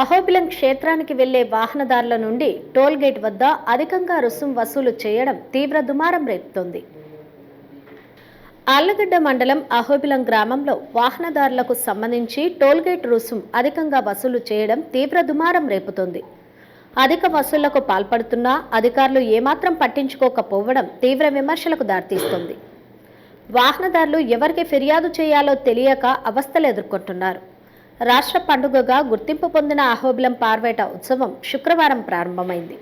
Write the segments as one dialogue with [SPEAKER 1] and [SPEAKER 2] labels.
[SPEAKER 1] అహోబిలం క్షేత్రానికి వెళ్ళే వాహనదారుల నుండి టోల్గేట్ వద్ద అధికంగా రుసుం వసూలు చేయడం తీవ్ర దుమారం రేపుతోంది. ఆళ్ళగడ్డ మండలం అహోబిలం గ్రామంలో వాహనదారులకు సంబంధించి టోల్గేట్ రుసుం అధికంగా వసూలు చేయడం తీవ్ర దుమారం రేపుతోంది. అధిక వసూళ్ళకు పాల్పడుతున్నా అధికారులు ఏమాత్రం పట్టించుకోకపోవడం తీవ్ర విమర్శలకు దారితీస్తోంది. వాహనదారులు ఎవరికి ఫిర్యాదు చేయాలో తెలియక అవస్థలు ఎదుర్కొంటున్నారు. రాష్ట్ర పండుగగా గుర్తింపు పొందిన అహోబిలం పార్వేట ఉత్సవం శుక్రవారం ప్రారంభమైంది.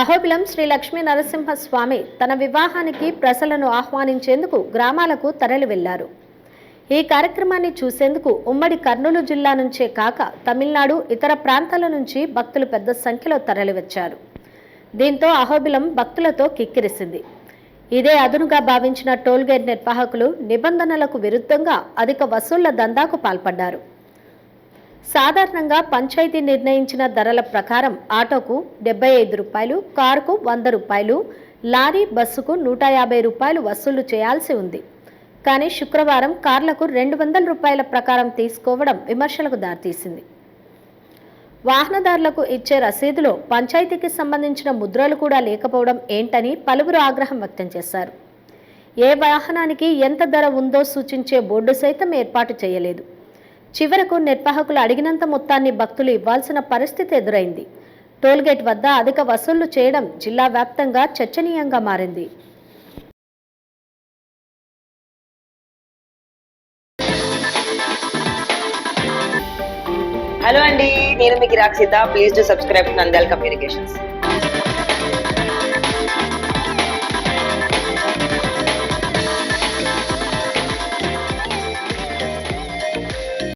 [SPEAKER 1] అహోబిలం శ్రీ లక్ష్మీ నరసింహస్వామి తన వివాహానికి ప్రజలను ఆహ్వానించేందుకు గ్రామాలకు తరలి వెళ్ళారు ఈ కార్యక్రమాన్ని చూసేందుకు ఉమ్మడి కర్నూలు జిల్లా నుంచే కాక తమిళనాడు ఇతర ప్రాంతాల నుంచి భక్తులు పెద్ద సంఖ్యలో తరలివచ్చారు. దీంతో అహోబిలం భక్తులతో కిక్కిరిసింది. ఇదే అదునుగా భావించిన టోల్గేట్ నిర్వాహకులు నిబంధనలకు విరుద్ధంగా అధిక వసూళ్ళ దందాకు పాల్పడ్డారు. సాధారణంగా పంచాయతీ నిర్ణయించిన ధరల ప్రకారం ఆటోకు డెబ్బై ఐదు రూపాయలు కారుకు వంద రూపాయలు లారీ బస్సుకు నూట యాభై రూపాయలు వసూలు చేయాల్సి ఉంది. కానీ శుక్రవారం కార్లకు రెండు వందల రూపాయల ప్రకారం తీసుకోవడం విమర్శలకు దారితీసింది. వాహనదారులకు ఇచ్చే రసీదులో పంచాయతీకి సంబంధించిన ముద్రలు కూడా లేకపోవడం ఏంటని పలువురు ఆగ్రహం వ్యక్తం చేశారు. ఏ వాహనానికి ఎంత ధర ఉందో సూచించే బోర్డు సైతం ఏర్పాటు చేయలేదు. చివరకు నిర్వాహకులు అడిగినంత మొత్తాన్ని భక్తులు ఇవ్వాల్సిన పరిస్థితి ఎదురైంది. టోల్గేట్ వద్ద అధిక వసూళ్ళు చేయడం జిల్లా వ్యాప్తంగా చర్చనీయంగా మారింది.
[SPEAKER 2] హలో అండి నేను మీకు Rakshita. Please to subscribe Nandal communications